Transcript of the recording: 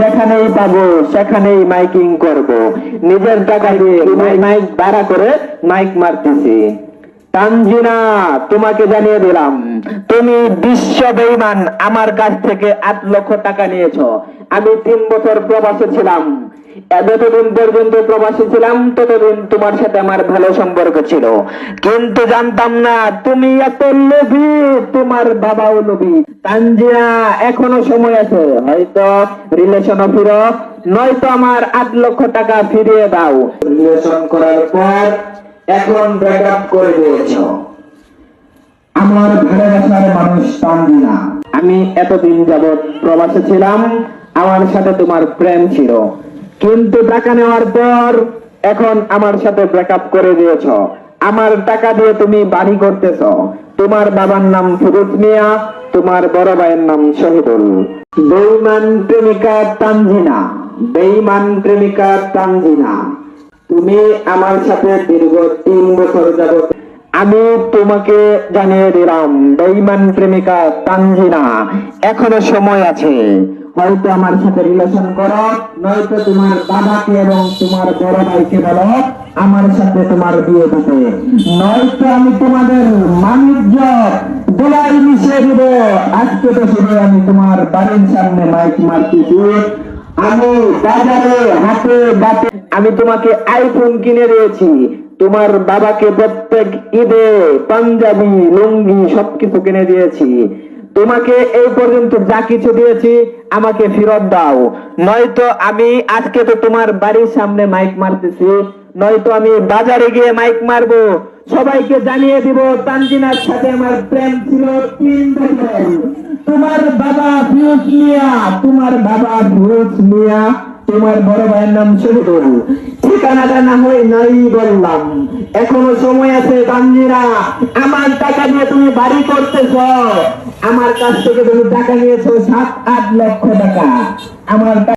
যেখানেই পাবো সেখানেই মাইকিং করব। নিজের টাকা দিয়ে মাইক ভাড়া করে মাইক মারতেছি। তানজিনা, তোমাকে জানিয়ে দিলাম, তুমি বিশ্ব বেইমান আমার কাছ থেকে আট লক্ষ টাকা নিয়েছো। আমি তিন বছর প্রবাসে ছিলাম। যতদিন পর্যন্ত প্রবাসী ছিলাম, ততদিন তোমার সাথে আমার ভালো সম্পর্ক ছিল। কিন্তু জানতাম না, তুমি এত লোভী, তোমার বাবাও লোভী। তানজিয়া এখনও সময় আছে, হয়তো রিলেশন ফিরো, নয়তো আমার আট লক্ষ টাকা ফিরিয়ে দাও। রিলেশন করার পর এখন ব্রেকআপ করে দিয়েছ। আমার ভালোবাসার মানুষ তানজিনা আমি এতদিন যাবৎ প্রবাসে ছিলাম, আমার সাথে তোমার প্রেম ছিল। কিন্তু টাকা নেওয়ার পর এখন আমার সাথে ব্রেকআপ করে দিয়েছ। আমার টাকা দিয়ে তুমি বাড়ি করতেছ। তোমার বাবার নাম ফিরোজ মিয়া, তোমার বড় ভাইয়ের নাম শহীদুল। বেইমান প্রেমিকা তানজিনা, বেইমান প্রেমিকা তানজিনা। তুমি আমার সাথে দীর্ঘ তিন বছর যাবত আমি তোমাকে জানিয়ে দিলাম, বেইমান প্রেমিকা তানজিনা, এখনও সময় আছে। হয়তো আমার সাথে রিলেশন করো, নয়তো তোমার বাবাকে এবং তোমার বড় ভাইকে বলো, আমার সাথে তোমার বিয়ে দিতে নয়তো আমি তোমাদের বাণিজ্য দোলাই মিশিয়ে দিব। আজকে তো শুধু আমি তোমার বাড়ির সামনে মাইক মারতেছি আমি বাজারে হাতে বাটে আমি তোমাকে আইফোন কিনে দিয়েছি। তোমার বাবাকে প্রত্যেক ঈদে পাঞ্জাবি, লুঙ্গি সবকিছু কিনে দিয়েছি। তোমাকে এই পর্যন্ত যা কিছু দিয়েছি, আমাকে ফেরত দাও। নয়তো আমি আজকে তো তোমার বাড়ির সামনে মাইক মারতেছি, নয়তো আমি বাজারে গিয়ে মাইক মারবো। সবাইকে জানিয়ে দিব, তানজিনার সাথে আমার প্রেম ছিল তিন বছর। তোমার বাবা ফিরোজ মিয়া, তোমার বাবা ফিরোজ মিয়া, তোমার বড় ভাইয়ের নাম শহীদুল। ঠিকানাটা না হয় নাই বললাম। এখনও সময় আছে তানজিরা আমার টাকা দিয়ে তুমি বাড়ি করতেছ। আমার কাছ থেকে তুমি টাকা নিয়েছো সাত, আট লক্ষ টাকা। আমার